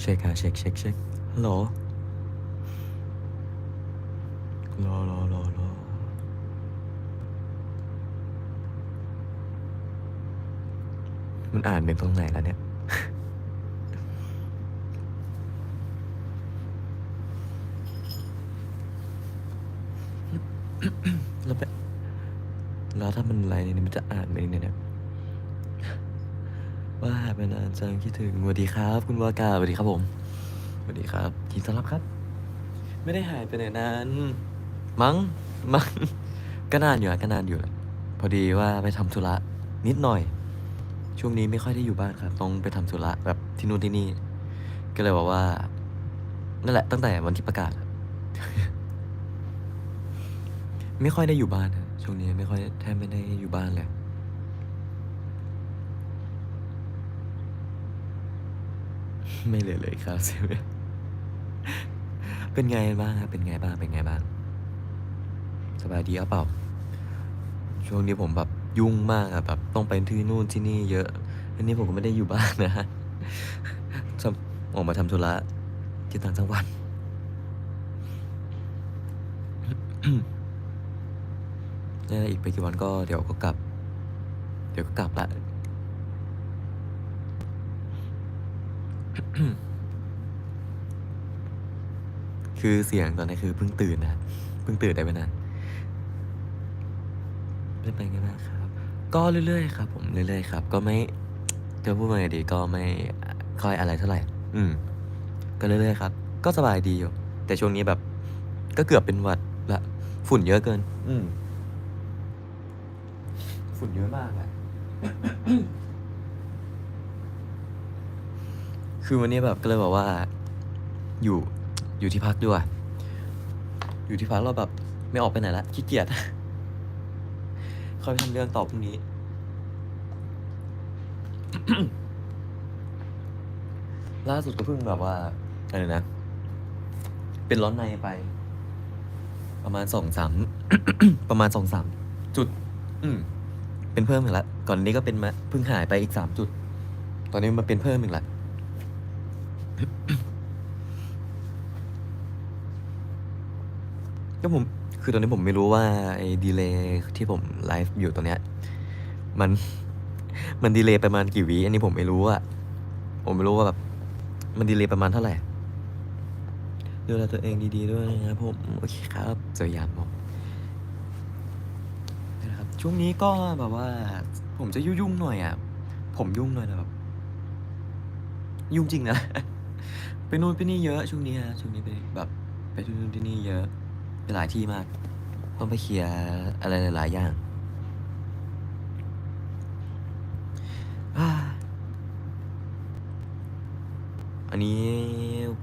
เช็คฮะเช็คเช็คเช็คฮัลโหลรอรอรอรอมันอ่านเป็นตรงไหนแล้วเนี่ย แล้วแบบแล้วถ้ามันอะไรเนี่ยมันจะอ่านไหมเนี่ยว่าหาย ไปนานจังคิดถึงสวัสดีครับ คุณวากาสวัสดีครับผมสวัสดีครับยินดีต้อนรับครับ ไม่ได้หายไปไหนนานมั้งมั้งก็นานอยู่อะก็นานอยู่แหละพอดีว่าไปทำธุระนิดหน่อย ช่วงนี้ไม่ค่อยได้อยู่บ้านครับ ต้องไปทำธุระแบบที่นู่นที่นี่ ก็เลยบอกว่า นั่นแหละ ตั้งแต่วันที่ประกาศ ไม่ค่อยได้อยู่บ้านช่วงนี้ไม่ค่อยแทบไม่ได้อยู่บ้านเลย ไม่เหลือเลยครับเซเว่นเป็นไงบ้างครับเป็นไงบ้างเป็นไงบ้าง สบายดีหรือเปล่า ช่วงนี้ผมแบบยุ่งมากอะแบบต้องไปที่นู่นที่นี่เยอะอันนี้ผมก็ไม่ได้อยู่บ้านนะฮะออกมาทำธุระที่ต่างจังหวัดนี่อีกไปกี่วันก็เดี๋ยวก็กลับ เดี๋ยวก็กลับละ คือเสียงตอนนี้คือเพิ่งตื่นนะเพิ่งตื่นได้ไม่นานไม่เป็นไงบ้างครับ ก็เรื่อยๆครับ ผมเรื่อยๆครับ ก็ไม่จะพูดว่าไงดีก็ไม่ค่อยอะไรเท่าไหร่ อืม ก็เรื่อยๆครับ ก็สบายดีอยู่ แต่ช่วงนี้แบบ ก็เกือบเป็นหวัดละ ฝุ่นเยอะเกิน อืม ฝุ่นเยอะมากอะ คือวันนี้แบบก็เลยบอกว่า อยู่อยู่ที่พักด้วย อยู่ที่พักเราแบบไม่ออกไปไหนละขี้เกียจค่อยไปทำเรื่องต่อพรุ่งนี้ ล่าสุดก็เพิ่งแบบว่าอะไรนะ เป็นร้อนในไป ประมาณสองสามประมาณสองสามจุด อืมเป็นเพิ่มอีกแล้วก่อนนี้ก็เป็นมาเพิ่งหายไปอีกสามจุด ตอนนี้มาเป็นเพิ่มอีกแล้ว ก็ผม คือตอนนี้ผมไม่รู้ว่าไอ้ดีเลย์ที่ผมไลฟ์อยู่ตรงเนี้ย มัน มันดีเลย์ประมาณกี่วิอันนี้ผมไม่รู้อะผมไม่รู้ว่าแบบ มันดีเลย์ประมาณเท่าไหร่ดูแลตัวเองดีๆด้วยนะครับผม โอเคครับเจอยามผมนะครับ ช่วงนี้ก็แบบว่า ผมจะยุ่งๆหน่อยอะผมยุ่งหน่อยนะแบบ ยุ่งจริงนะ ไปนู่นไปนี่เยอะช่วงนี้ฮะช่วงนี้ไปแบบไปที่นู่นที่นี่เยอะไปหลายที่มากต้องไปเคลียร์อะไรหลายๆอย่างอันนี้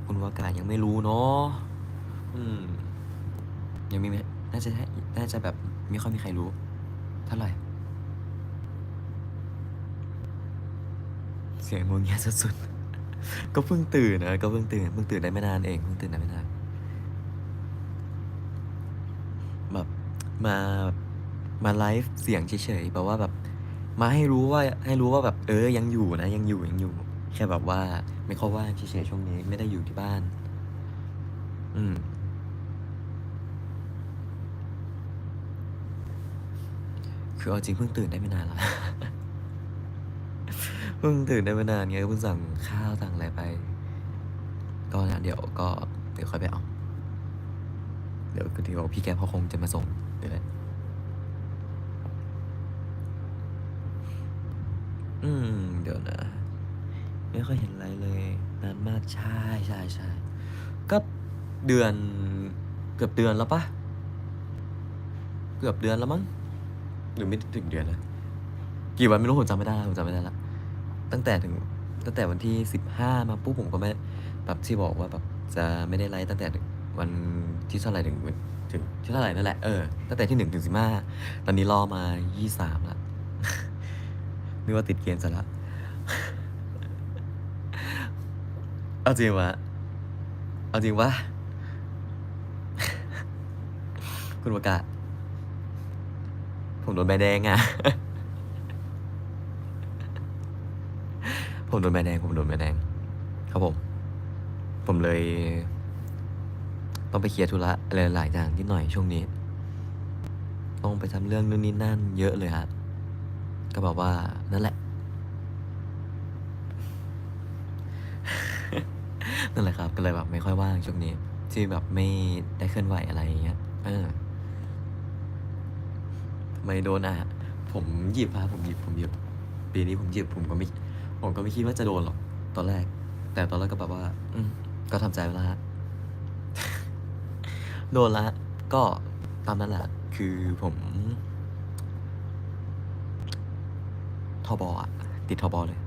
คุณวากายังไม่รู้เนาะอืมยังไม่มีน่าจะน่าจะแบบไม่ค่อยมีใครรู้เท่าไหร่เสียงงวงเงียสุดๆ ก็เพิ่งตื่นนะก็เพิ่งตื่นเพิ่งตื่นได้ไม่นานเองเพิ่งตื่นได้ไม่นานแบบมามาไลฟ์เสียงเฉยๆแบบว่าแบบ มาให้รู้ว่าให้รู้ว่าแบบ เออยังอยู่นะ ยังอยู่ยังอยู่ แค่แบบว่า ไม่ค่อยว่างเฉยๆช่วงนี้ไม่ได้อยู่ที่บ้าน อืมคือเอาจริงเพิ่งตื่นได้ไม่นานแล้ว เพิ่งตื่นได้ไม่นานไงเพิ่งสั่งข้าวสั่งอะไรไป ก็นะเดี๋ยวก็เดี๋ยวค่อยไปเอาเดี๋ยวเดี๋ยวพี่แกเขาคงจะมาส่งเดี๋ยวแหละอืม เดี๋ยวนะ ไม่ค่อยเห็นอะไรเลยนานมากใช่ใช่ใช่ก็เดือนเกือบเดือนแล้วปะเกือบเดือนแล้วมั้งหรือไม่ถึงเดือนนะกี่วันไม่รู้ผมจำไม่ได้แล้วผมจำไม่ได้ละ ตั้งแต่ถึงตั้งแต่วันที่สิบห้ามาปุ๊บผมก็ไม่แบบที่บอกว่าแบบจะไม่ได้ไลฟ์ตั้งแต่วันที่เท่าไหร่ถึงถึงที่เท่าไหร่นั่นแหละเออตั้งแต่ที่หนึ่งถึงสิบห้าตอนนี้รอมายี่สามละนึกว่าติดเกมซะละเอาจริงวะเอาจริงวะคุณประกาศผมโดนใบแดงอะ ผมโดนใบแดงผมโดนใบแดง ครับผม ผมเลย ต้องไปเคลียร์ธุระอะไรหลายอย่างนิดหน่อยช่วงนี้ ต้องไปทำเรื่องนู่นนี่นั่นเยอะเลยครับก็แบบว่านั่นแหละ นั่นแหละครับ ก็เลยแบบไม่ค่อยว่างช่วงนี้ ที่แบบไม่ได้เคลื่อนไหวอะไรอย่างเงี้ย เออทำไมโดนอะ ผมหยิบครับผมหยิบผมหยิบ ปีนี้ผมหยิบผมก็ไม่ ผมก็ไม่คิดว่าจะโดนหรอกตอนแรก แต่ตอนแรกก็แบบว่า อืมก็ทำใจไว้แล้วฮะโดนละก็ตามนั้นแหละ คือผมทอบอะติดทอบอเลย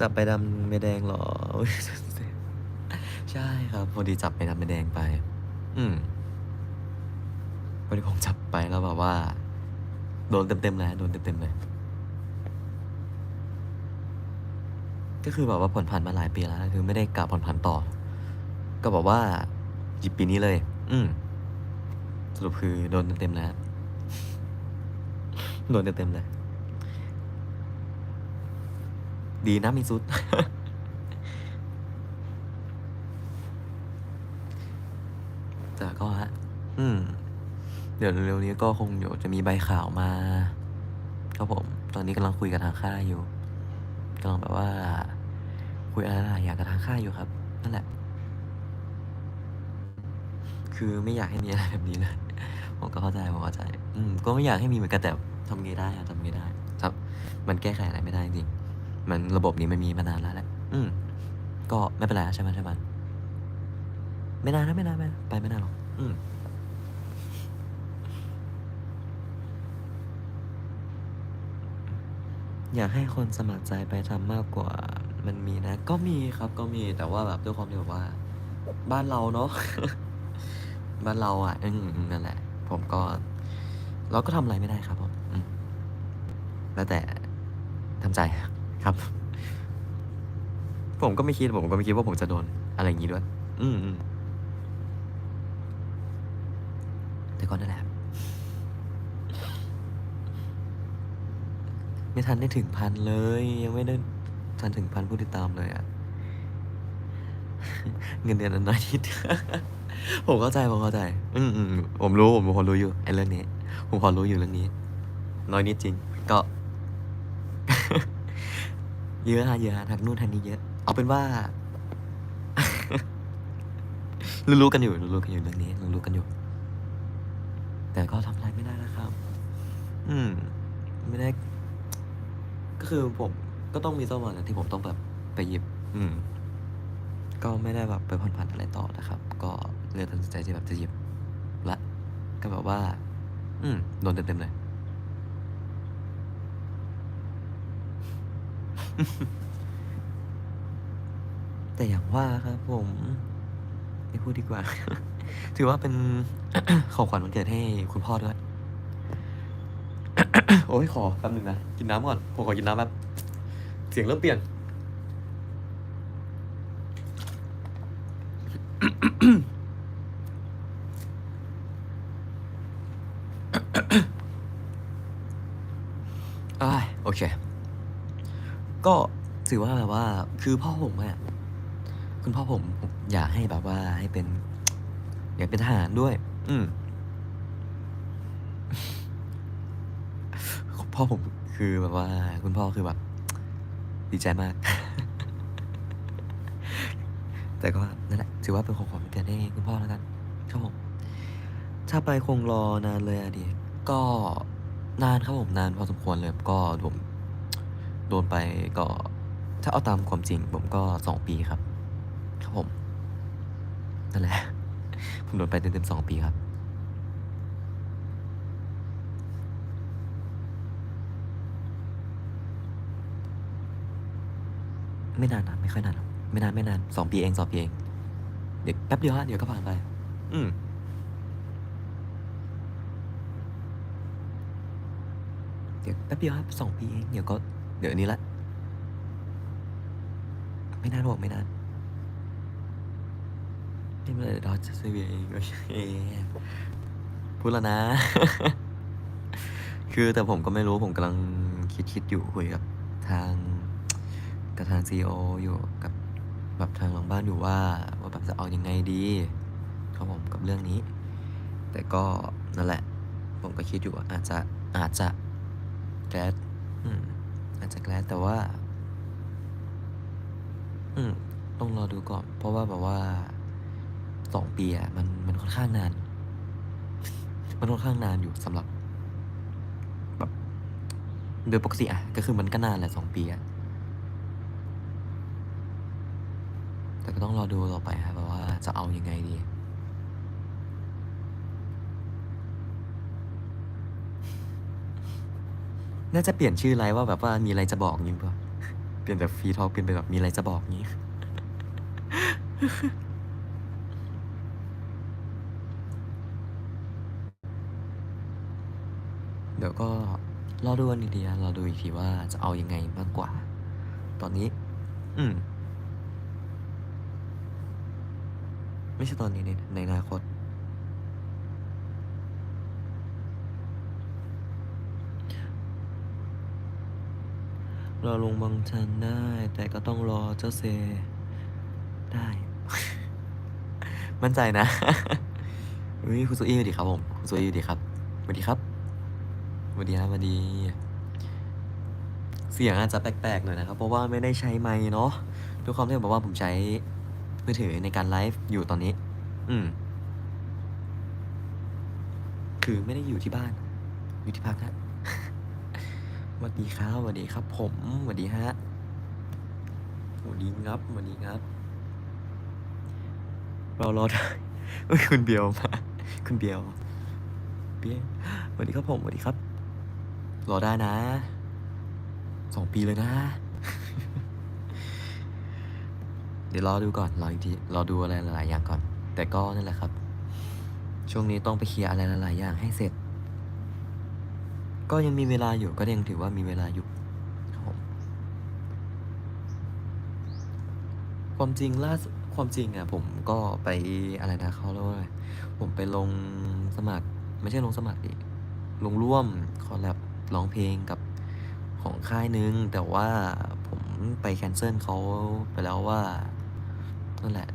จับไปดำไม่แดงเหรออุ๊ยใช่ครับ พอดีจับไปดำไม่แดงไป อืมพอดีผมจับไปแล้วแบบว่า โดนเต็มๆเลยโดนเต็มๆเลย ก็คือแบบว่าผ่อนผันมาหลายปีแล้ว คือไม่ได้กลับผ่อนผันต่อ ก็บอกว่าหยิบปีนี้เลย อืมสรุปคือโดนเต็มๆแล้วโดนเต็มๆเลย ดีนะมีซุด แต่ก็ฮะ อืม เดี๋ยวเร็วๆนี้ก็คงเดี๋ยวจะมีใบข่าวมาครับผม ตอนนี้กำลังคุยกับทางค่ายอยู่กำลังแบบว่า คุยอะไรหลายอย่างกับทางค่ายอยู่ครับ นั่นแหละ คือไม่อยากให้มีอะไรแบบนี้เลยผมก็เข้าใจผมเข้าใจ อืมก็ไม่อยากให้มีเหมือนกันแต่ทำไงได้อะทำไงได้ ครับ มันแก้ไขอะไรไม่ได้จริงมันระบบนี้มันมีมานานแล้วแหละ อืม ก็ไม่เป็นไรใช่ไหมใช่ไหมไม่นานนะไม่นานไม่นานไปไม่นานหรอก อืม อยากให้คนสมัครใจไปทำมากกว่า มันมีนะ ก็มีครับก็มีแต่ว่าแบบด้วยความที่แบบว่า บ้านเราเนาะบ้านเราอะอืมอืมนั่นแหละ ผมก็ เราก็ทำอะไรไม่ได้ครับผมแล้วแต่ทำใจครับ ผมก็ไม่คิดผมก็ไม่คิดว่าผมจะโดน อะไรอย่างนี้ด้วย อืมอืมแต่ก็นั่นแหละ ไม่ทันได้ถึงพันเลย ยังไม่ได้ทันถึงพันผู้ติดตามเลยอะเงินเดือนน้อยนิดผมเข้าใจผมเข้าใจ อืมอืมผมรู้ผมพอรู้อยู่ไอ้เรื่องนี้ ผมพอรู้อยู่เรื่องนี้ น้อยนิดจริง ก็ เยอะฮะเยอะฮะทางนู่นทางนี้เยอะ เอาเป็นว่า รู้ๆกันอยู่รู้ๆกันอยู่เรื่องนี้รู้ๆกันอยู่ แต่ก็ทำอะไรไม่ได้นะครับ อืม ไม่ได้ ก็คือผมก็ต้องมีสักวันนะที่ผมต้องแบบไปหยิบ อืม ก็ไม่ได้แบบไปผ่อนผันอะไรต่อนะครับ ก็เลยตัดสินใจที่แบบจะหยิบละก็แบบว่า อืมโดนเต็มๆเลยแต่อย่างว่าครับผมไม่พูดดีกว่า ถือว่าเป็นของขวัญวันเกิดให้คุณพ่อด้วย โอ้ยขอแป๊บหนึงนะ กินน้ำก่อน ผมขอกินน้ำแป๊บ เสียงเริ่มเปลี่ยนอ้าโอเค ก็ถือว่าแบบว่า คือพ่อผมอะคุณพ่อผมอยากให้แบบว่าให้เป็น อยากเป็นทหารด้วย อืม พ่อผมคือแบบว่า คุณพ่อคือแบบ ดีใจมาก แต่ก็นั่นแหละถือว่าเป็นของขวัญวันเกิดให้คุณพ่อแล้วกันครับผมถ้าไปคงรอนานเลยอะดิก็นานครับผมนานพอสมควรเลยก็ผมโดนไปก็ ถ้าเอาตามความจริง ผมก็สองปีครับ ครับผมนั่นแหละผมโดนไปเต็มๆสองปีครับ ไม่นานนะไม่ค่อยนานหรอกไม่นานไม่นานสองปีเองสองปีเอง เดี๋ยวแป๊บเดียวฮะเดี๋ยวก็ผ่านไป อืมเดี๋ยวแป๊บเดียวครับสองปีเองเดี๋ยวก็เดี๋ยวนี้ละ ไม่นานหรอกไม่นานนี่มื่อไหร่เราจะซื้อเบียร์เองโอเคพูดแล้วนะ คือแต่ผมก็ไม่รู้ผมกำลังคิดคิดอยู่คุยกับทาง กับทางซีออยู่กับแบบทางหลังบ้านอยู่ว่าว่าแบบจะเอายังไงดีครับผมกับเรื่องนี้ แต่ก็นั่นแหละ ผมก็คิดอยู่ว่าอาจจะอาจจะแกลดอืมอาจจะแกลดแต่ว่า อืมต้องรอดูก่อน เพราะว่าแบบว่าสองปีอะมันมันค่อนข้างนาน มันค่อนข้างนานอยู่สำหรับ แบบ โดยปกติอะก็คือมันก็นานแหละสองปีอะ แต่ก็ต้องรอดูต่อไปครับว่าจะเอายังไงดี น่าจะเปลี่ยนชื่อไลฟ์ว่าแบบว่ามีอะไรจะบอกงี้ป่ะเปลี่ยนจากฟรีทอลเปลี่ยนไปแบบมีอะไรจะบอกงี้เดี๋ยวก็รอดูกันอีกทีรอดูอีกทีว่าจะเอายังไงมากกว่า ตอนนี้ อืม ไม่ใช่ตอนนี้ในในอนาคตรอลงบางชันได้ แต่ก็ต้องรอเจ้าเซ ได้ มั่นใจนะเฮ้ยคุณโซอี้สวัสดีครับผม คุณโซอี้สวัสดีครับสวัสดีครับสวัสดีครับสวัสดี เสียงอาจจะแปลกๆหน่อยนะครับ เพราะว่าไม่ได้ใช้ไมค์เนาะด้วยความที่แบบว่าผมใช้ มือถือในการไลฟ์อยู่ตอนนี้ อืม คือไม่ได้อยู่ที่บ้าน อยู่ที่พักฮะสวัสดีครับสวัสดีครับ ผมสวัสดีฮะสวัสดีครับสวัสดีครับ เรารอได้เอ้ยคุณเบียวมา คุณเบียวเบียวสวัสดีครับผมสวัสดีครับ รอได้นะ สองปีเลยนะ เดี๋ยวรอดูก่อนรออีกทีรอดูอะไรหลายๆอย่างก่อน แต่ก็นั่นแหละครับ ช่วงนี้ต้องไปเคลียร์อะไรหลายๆอย่างให้เสร็จ ก็ยังมีเวลาอยู่ก็ยังถือว่ามีเวลาอยู่ครับความจริงล่าสุดความจริงอะผมก็ไปอะไรนะเขาเรียกว่าอะไรผมไปลงสมัคร ไม่ใช่ลงสมัครดิลงร่วมคอลแลบร้องเพลงกับของค่ายนึง แต่ว่าผมไปแคนเซิลเขาไปแล้วว่า นั่นแหละ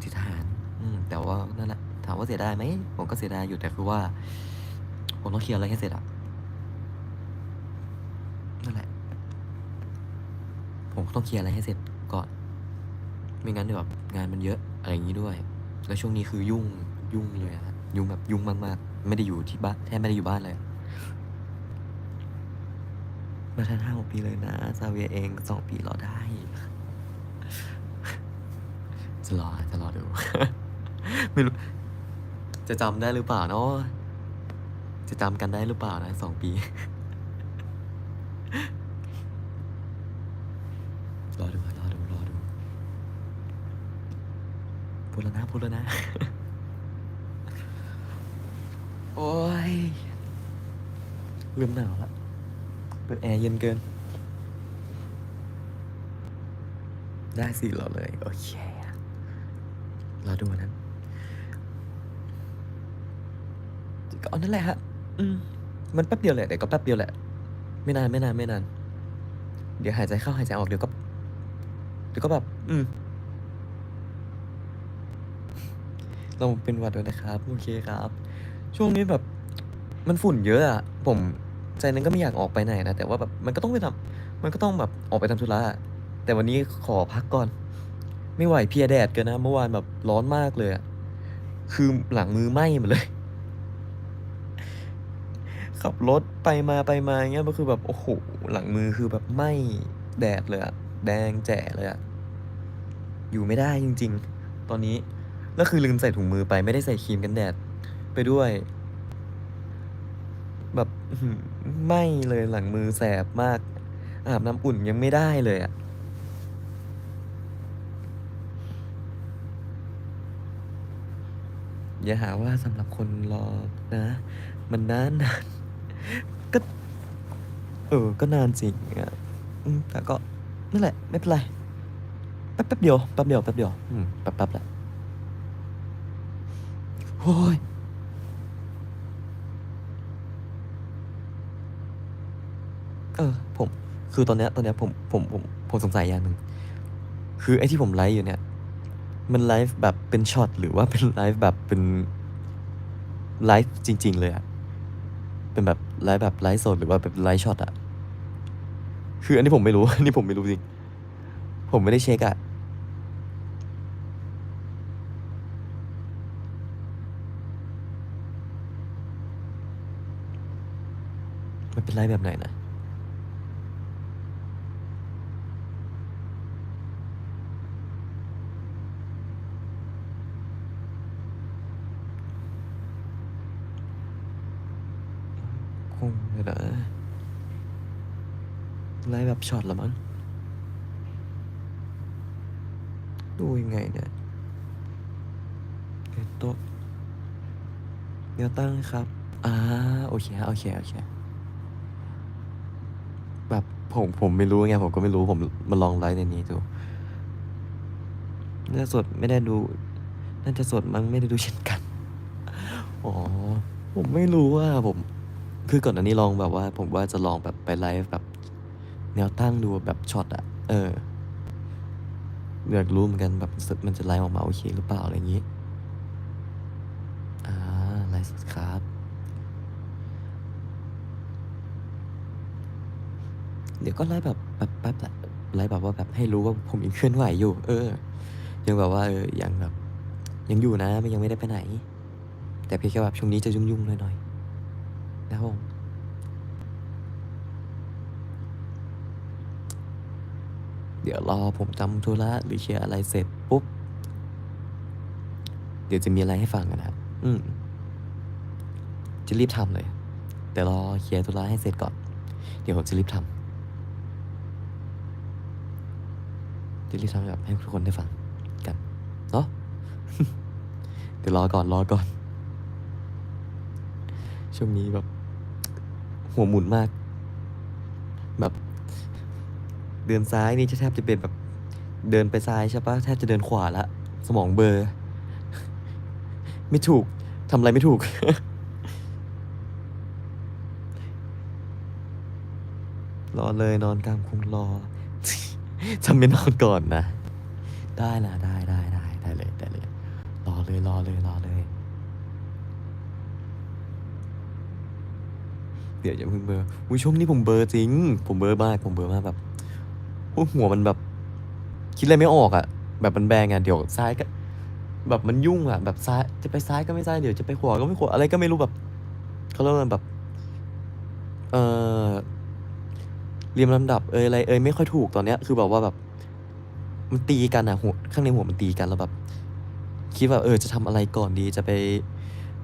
ที่ทหารอืม แต่ว่านั่นแหละถามว่าเสียดายไหมผมก็เสียดายอยู่แต่คือว่า ผมต้องเคลียร์อะไรให้เสร็จอะนั่นแหละ ผมต้องเคลียร์อะไรให้เสร็จก่อน ไม่งั้นเดี๋ยวแบบงานมันเยอะอะไรอย่างนี้ด้วย แล้วช่วงนี้คือยุ่งยุ่งเลยอะยุ่งแบบยุ่งมากๆ ไม่ได้อยู่ที่บ้านแทบไม่ได้อยู่บ้านเลยมาทันห้าหกปีเลยนะซาเวียเองสองปีรอได้ จะรอจะรอดู ไม่รู้ จะจำได้หรือเปล่าเนาะจะจำกันได้หรือเปล่านะสองปี รอดูรอดูรอดูพูดแล้วนะพูดแล้วนะ โอ้ยเริ่มหนาวละเปิดแอร์เย็นเกิน ได้สิรอเลย โอเค รอดูอันนั้นก็เอานั่นแหละฮะ อืม มันแป๊บเดียวแหละแต่ก็แป๊บเดียวแหละ ไม่นานไม่นานไม่นาน เดี๋ยวหายใจเข้าหายใจออกเดี๋ยวก็ เดี๋ยวก็แบบ อืม เราเป็นหวัดด้วยนะครับ โอเคครับ ช่วงนี้แบบ มันฝุ่นเยอะอะผมใจนั้นก็ไม่อยากออกไปไหนนะแต่ว่าแบบมันก็ต้องไปทำมันก็ต้องแบบออกไปทำธุระแต่วันนี้ขอพักก่อน ไม่ไหวเพียแดดกินนะ เมื่อวานแบบร้อนมากเลยอะคือหลังมือไหม้หมดเลย ขับรถไปมาไปมาเงี้ยมันคือแบบโอ้โหหลังมือคือแบบไหม้แดดเลยอะแดงแจ๋เลยอะอยู่ไม่ได้จริง ๆ ตอนนี้แล้วคือลืมใส่ถุงมือไปไม่ได้ใส่ครีมกันแดดไปด้วย แบบไหม้เลยหลังมือแสบมากอาบน้ำอุ่นยังไม่ได้เลยอะ อย่าหาว่าสำหรับคนรอนะ มันนานนานก็ เออ ก็นานจริงอะแต่ก็นั่นแหละ ไม่เป็นไร แป๊บแป๊บเดียว แป๊บเดียว แป๊บเดียวอืมแป๊บแป๊บแหละโอ้ยเออ ผม คือตอนเนี้ยตอนเนี้ยผม ผม ผม ผมสงสัยอย่างหนึ่ง คือไอ้ที่ผมไลฟ์อยู่เนี่ย มันไลฟ์แบบเป็นช็อตหรือว่าเป็นไลฟ์แบบเป็นไลฟ์จริง ๆ เลยอะเป็นแบบไลฟ์แบบไลฟ์สดหรือว่าแบบไลฟ์ช็อตอะคืออันนี้ผมไม่รู้อันนี้ผมไม่รู้จริง ผมไม่ได้เช็คอะมันเป็นไลฟ์แบบไหนนะ คงไม่ได้ไลฟ์แบบ ช็อตละมั้ง ดูยังไงเนี่ยเโต๊ะเดี๋ยวตั้งครับ อ่า โอเค โอเค โอเค แบบผมผมไม่รู้ไง ผมก็ไม่รู้ ผมมาลองไลฟ์ในนี้ดู น่าจะสดไม่ได้ดู น่าจะสดมั้งไม่ได้ดูเช่นกัน อ๋อ ผมไม่รู้ว่าผม คือก่อนอันนี้ลองแบบว่า ผมว่าจะลองแบบไปไลฟ์แบบ แนวตั้งดูแบบช็อตอะเอออยากรู้เหมือนกันแบบมันจะไลฟ์ออกมาโอเคหรือเปล่าอะไรอย่างนี้ อ่าไลฟ์สดครับ เดี๋ยวก็ไลฟ์แบบแบบแป๊บแหละไลฟ์แบบว่าแบบให้รู้ว่าผมยังเคลื่อนไหวอยู่ เออ ยังแบบว่าเออยังแบบ ยังอยู่นะมันยังไม่ได้ไปไหน แต่เพียงแค่แบบช่วงนี้จะยุ่งๆหน่อยๆนะครับผม เดี๋ยวรอผมทำธุระหรือเคลียร์อะไรเสร็จปุ๊บ เดี๋ยวจะมีอะไรให้ฟังกันนะอืม จะรีบทำเลย แต่รอเคลียร์ธุระให้เสร็จก่อน เดี๋ยวผมจะรีบทำจะรีบทำแบบให้ทุกคนได้ฟังกัน เนาะ เดี๋ยวรอก่อนรอก่อน ช่วงนี้แบบ หัวหมุนมาก แบบ เดินซ้ายนี่จะแทบจะเป็นแบบเดินไปซ้ายใช่ปะแทบจะเดินขวาละสมองเบอร์ ไม่ถูกทำอะไรไม่ถูก รอเลยนอนกลางคงรอทำไม่นอนก่อนนะ ได้นะได้ได้ได้ได้เลยได้เลย รอเลยรอเลยรอเลย เดี๋ยวอย่าเพิ่งเบอร์อุ้ยช่วงนี้ผมเบอร์จริง ผมเบอร์มากผมเบอร์มากแบบ อุ๊ยหัวมันแบบ คิดอะไรไม่ออกอะแบบมันแบงอะเดี๋ยวซ้ายก็ แบบมันยุ่งอะแบบซ้ายจะไปซ้ายก็ไม่ซ้ายเดี๋ยวจะไปขวาก็ไม่ขวาอะไรก็ไม่รู้แบบเขาเรียกว่าแบบ เออเรียงลำดับเอยอะไรเอยไม่ค่อยถูกตอนเนี้ย คือแบบว่าแบบ มันตีกันอะหัวข้างในหัวมันตีกันแล้วแบบ คิดว่าเออจะทำอะไรก่อนดีจะไป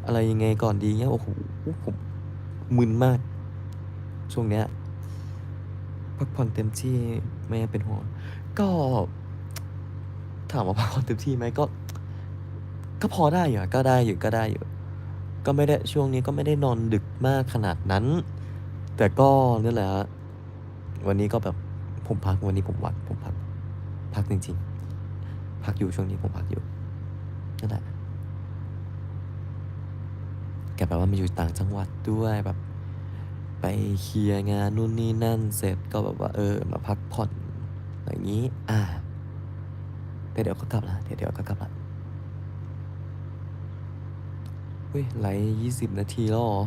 อะไรยังไงก่อนดีเงี้ยโอ้โหผมมึนมาก ช่วงเนี้ย พักผ่อนเต็มที่ไม่เป็นห่วงก็ถามว่าพักผ่อนเต็มที่ไหมก็ ก็พอได้อยู่ก็ได้อยู่ก็ได้อยู่ ก็ไม่ได้ช่วงนี้ก็ไม่ได้นอนดึกมากขนาดนั้น แต่ก็นี่แหละฮะวันนี้ก็แบบผมพักวันนี้ผมวัดผมพัก พักจริง ๆ พักอยู่ช่วงนี้ผมพักอยู่นั่นแหละแกแบบว่ามาอยู่ต่างจังหวัดด้วยแบบ ไปเคลียร์งานนู่นนี่นั่นเสร็จก็แบบว่าเออมาพักผ่อนอย่างนี้ อ่าแต่เดี๋ยวก็กลับละเดี๋ยวเดี๋ยวก็กลับละเฮ้ยไหลยี่สิบนาทีแล้วหรอ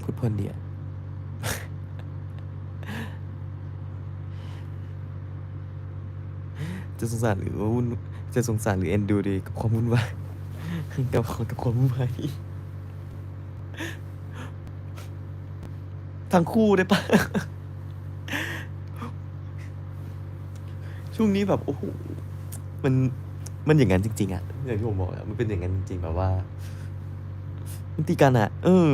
พูดเพลินเดียจะสงสารหรือว่าวุ่นจะสงสารหรือเอ็นดูดีกับความวุ่นวายกับกับความวุ่นวายนี้ ทั้งคู่ได้ปะช่วงนี้แบบโอ้โหมันมันอย่างนั้นจริงๆอะอย่างที่ผมบอกอะมันเป็นอย่างนั้นจริง ๆ แบบว่ามันตีกันอะเออ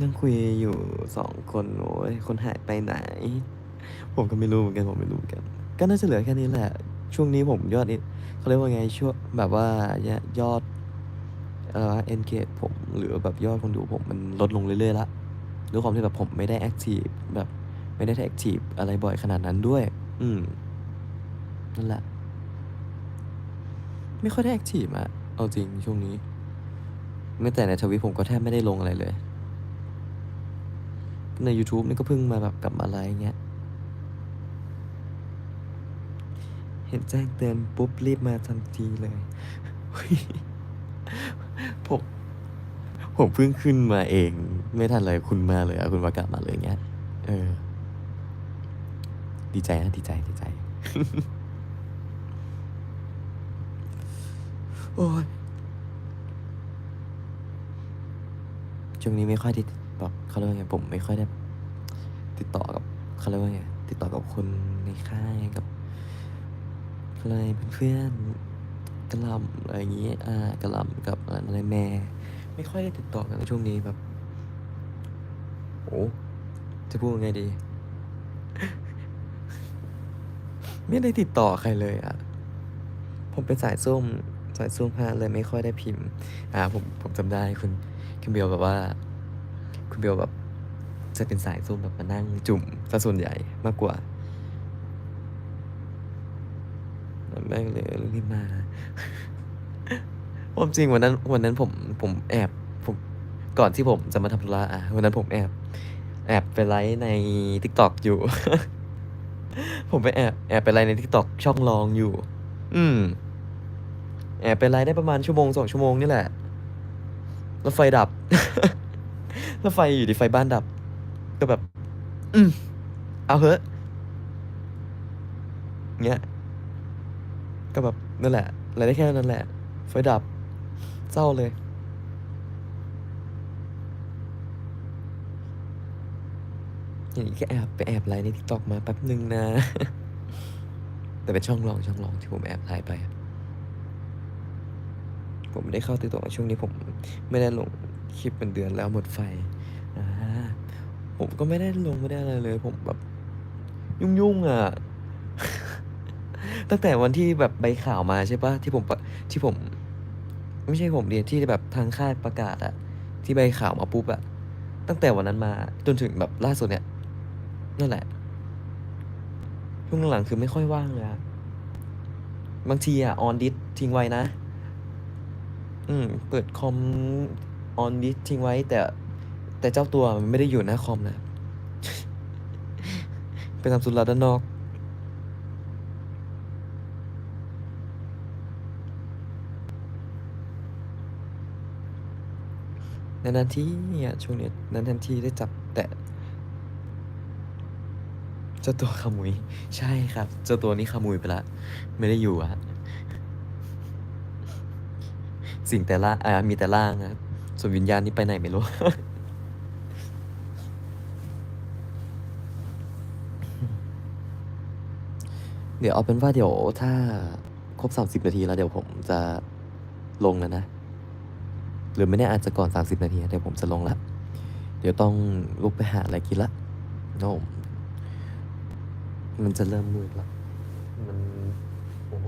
นั่งคุยอยู่สองคนโอ้ยคนหายไปไหน ผมก็ไม่รู้เหมือนกันผมไม่รู้เหมือนกัน ก็น่าจะเหลือแค่นี้แหละ ช่วงนี้ผมยอดนี่เขาเรียกว่าไงช่วงแบบว่ายอด เอ่อ engage ผมหรือแบบยอดคนดูผมมันลดลงเรื่อยๆละด้วยความที่แบบผมไม่ได้ active แบบไม่ได้ active อะไรบ่อยขนาดนั้นด้วย อืม นั่นแหละ ไม่ค่อยได้ active อะเอาจริงช่วงนี้ไม่แต่ในทวิตผมก็แทบไม่ได้ลงอะไรเลย ใน YouTube นี่ก็เพิ่งมาแบบกลับมาไลฟ์เงี้ย เห็นแจ้งเตือนปุ๊บรีบมาทันทีเลย ผมผมเพิ่งขึ้นมาเอง ไม่ทันเลยคุณมาเลยอะคุณมากลับมาเลยเงี้ย เออ ดีใจนะดีใจดีใจ โอ้ยช่วงนี้ไม่ค่อยได้แบบเขาเรียกว่าไงผมไม่ค่อยได้ติดต่อกับเขาเรียกว่าไงติดต่อกับคนในค่ายกับอะไรเพื่อนๆ กระลำอะไรอย่างงี้อ่ากระลำกับอะไรแม่ ไม่ค่อยได้ติดต่อกันในช่วงนี้แบบโอ้จะพูดยังไงดี ไม่ได้ติดต่อใครเลยอะผมเป็นสายส้มสายส้มฮะเลยไม่ค่อยได้พิมพ์ อ่า ผมผมจำได้คุณคุณเบลแบบว่า คุณเบลแบบจะเป็นสายส้มแบบมานั่งจุ่มซะส่วนใหญ่มากกว่า แม่งเลยรีบมาความจริงวันนั้นวันนั้นผมผมแอบผมก่อนที่ผมจะมาทำธุระอะวันนั้นผมแอบ แอบไปไลฟ์ใน t ิ k t o k อยู่ ผมไปแอบแอบไปไลฟ์ใน t ิ k t o k ช่องรองอยู่ อืม แอบไปไลฟ์ได้ประมาณชั่วโมงสองชั่วโมงนี่แหละ แล้วไฟดับ แล้วไฟอยู่ดีไฟบ้านดับ ก็แบบ อืมเอาเหอะเงี้ย ก็แบบนั่นแหละอะไรได้แค่นั้นแหละ ไฟดับ เศร้าเลย อย่างนี้ก็แอบไปแอบไลน์ในทิกตอกมาแป๊บหนึ่งนะ แต่เป็นช่องลองช่องลองที่ผมแอบไลน์ไป ผมไม่ได้เข้าติดต่อช่วงนี้ผมไม่ได้ลงคลิปเป็นเดือนแล้วหมดไฟผมก็ไม่ได้ลงไม่ได้อะไรเลย ผมแบบ ยุ่งๆอะ ตั้งแต่วันที่แบบใบข่าวมาใช่ปะที่ผมที่ผม ไม่ใช่ผมเดียที่แบบทางค่ายประกาศอะที่ใบข่าวมาปุ๊บอะตั้งแต่วันนั้นมาจนถึงแบบล่าสุดเนี่ยนั่นแหละช่วงหลังๆคือไม่ค่อยว่างเลยอะบางทีอะออนดิสทิ้งไว้นะ อืม เปิดคอมออนดิสทิ้งไว้ แต่ แต่เจ้าตัวมันไม่ได้อยู่หน้าคอมนะ ไปทำธุระด้านนอก นานๆทีอะช่วงนี้นานๆทีได้จับแตะเจ้าตัวขมุย ใช่ครับ เจ้าตัวนี้ขมุยไปละ ไม่ได้อยู่อะสิ่งแต่ละอ่ามีแต่ล่างครับส่วนวิญญาณนี่ไปไหนไม่รู้เดี๋ยวเอาเป็นว่าเดี๋ยวถ้าครบสามสิบนาทีแล้วเดี๋ยวผมจะลงแล้วนะ หรือไม่แน่อาจจะก่อน 30 นาทีเดี๋ยวผมจะลงละเดี๋ยวต้องลุกไปหาอะไรกินละโน้มมันจะเริ่มมืดละมันโอ้ห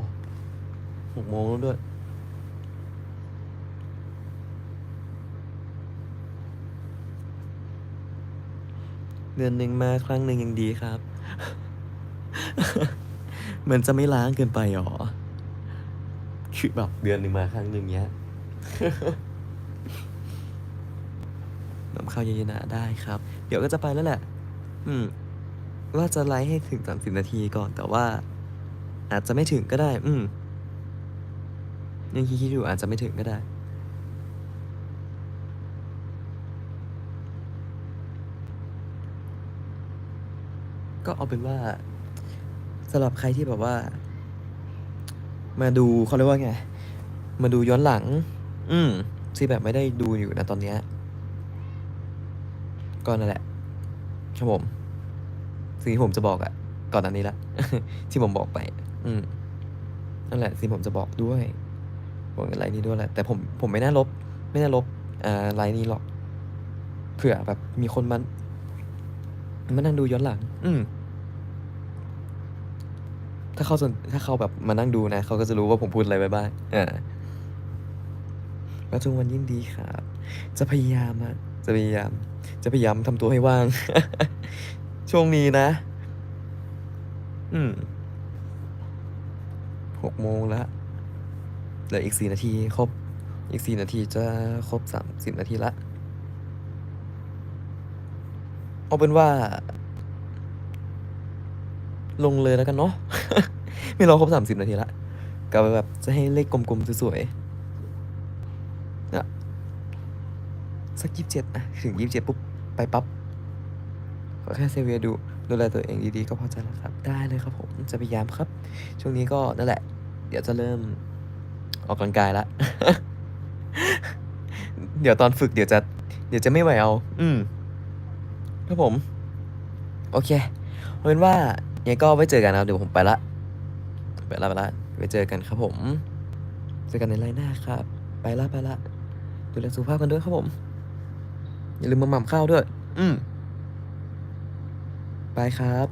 หกโมงแล้วด้วยเดือนหนึ่งมาครั้งหนึ่งยังดีครับมันจะไม่ล้างเกินไปหรอ คือแบบเดือนหนึ่งมาครั้งหนึ่งเนี้ย น้ำข้าวเยนๆนะได้ครับ เดี๋ยวก็จะไปแล้วแหละ อืม ว่าจะไลฟ์ให้ถึงสามสิบนาทีก่อน แต่ว่า อาจจะไม่ถึงก็ได้ อืม ยังคิดๆอยู่อาจจะไม่ถึงก็ได้ ก็เอาเป็นว่าสำหรับใครที่แบบว่า มาดูเขาเรียกว่าไง มาดูย้อนหลัง อืมที่แบบไม่ได้ดูอยู่นะตอนเนี้ย ก็นั่นแหละครับผมสิ่งที่ผมจะบอกอะก่อนอันนี้ละที่ผมบอกไป อืมนั่นแหละสิ่งผมจะบอกด้วยบอกไลน์นี้ด้วยแหละแต่ผมผมไม่น่าลบ ไม่น่าลบอ่าไลน์นี้หรอกเผื่อแบบมีคนมันมานั่งดูย้อนหลัง อืม ถ้าเขาสนถ้าเขาแบบมานั่งดูนะ เขาก็จะรู้ว่าผมพูดอะไรไปบ้างอ่าแล้วทุกวันยิ่งดีครับ จะพยายามอะ จะพยายาม จะพยายามทำตัวให้ว่าง ช่วงนี้นะ อืมหกโมงแล้วเหลืออีกสี่นาทีครบ อีกสี่นาทีจะครบสามสิบนาทีละ เอาเป็นว่า ลงเลยแล้วกันเนาะ ไม่รอครบสามสิบนาทีละกะว่าแบบจะให้เลขกลมๆสวยๆนะ สักยี่สิบเจ็ดนะถึงยี่สิบเจ็ดปุ๊บ ไปปั๊บขอแค่เซเวียดูดูแลตัวเองดีๆ ก็พอใจแล้วครับ ได้เลยครับผมจะพยายามครับ ช่วงนี้ก็นั่นแหละ เดี๋ยวจะเริ่มออกกำลังกายละเดี๋ยวตอนฝึกเดี๋ยวจะ เดี๋ยวจะไม่ไหวเอา อืมครับผม โอเคเอาเป็นว่ายังไงก็ไว้เจอกันนะเดี๋ยวผมไปละ ไปละไปละไว้เจอกันครับผม เจอกันในไลน์หน้าครับ ไปละไปละดูแลสุขภาพกันด้วยครับผม อย่าลืมมาหม่ำข้าวด้วย อืมไปครับ